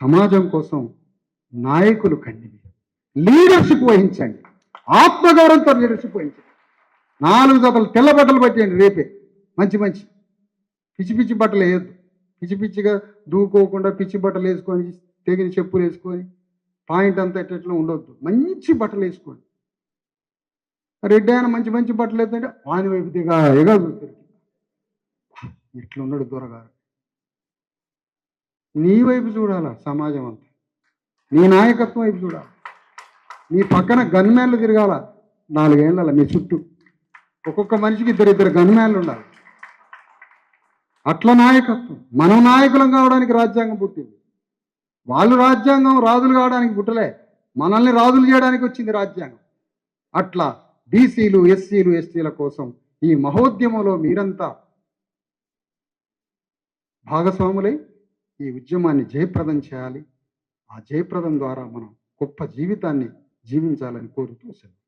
సమాజం కోసం నాయకులు కండి లీడర్షిప్ వహించండి. ఆత్మగౌరవంతో లీడర్షిప్ వహించండి. నాలుగు జతలు తెల్ల బట్టలు పట్టేయండి రేపే. మంచి మంచి. పిచ్చి పిచ్చి బట్టలు వేయద్దు. పిచ్చి పిచ్చిగా దూకోకుండా పిచ్చి బట్టలు వేసుకొని తెగిన చెప్పులు వేసుకొని పాయింట్ అంతా ఎట్లా ఉండొద్దు. మంచి బట్టలు వేసుకోండి. రెడ్డి ఆయన మంచి మంచి బట్టలు వేస్తుంటే వాని వైపు దిగా ఎగా చూస్తారు ఇట్లున్నాడు దొరగారు నీ వైపు చూడాలా సమాజం అంతా? నీ నాయకత్వం వైపు చూడాలి? నీ పక్కన గన్మ్యాన్లు తిరగాల? నాలుగేళ్ళ మీ చుట్టూ. ఒక్కొక్క మనిషికి ఇద్దరు ఇద్దరు గన్మ్యాన్లు ఉండాలి. అట్ల నాయకత్వం. మనం నాయకులం కావడానికి రాజ్యాంగం పుట్టింది. వాళ్ళు రాజ్యాంగం రాజులు కావడానికి పుట్టలే. మనల్ని రాజులు చేయడానికి వచ్చింది రాజ్యాంగం. అట్లా బీసీలు ఎస్సీలు ఎస్టీల కోసం ఈ మహోద్యమంలో మీరంతా భాగస్వాములై ఈ ఉద్యమాన్ని జయప్రదం చేయాలి. ఆ జయప్రదం ద్వారా మనం గొప్ప జీవితాన్ని జీవించాలని కోరుతూ సెలవు.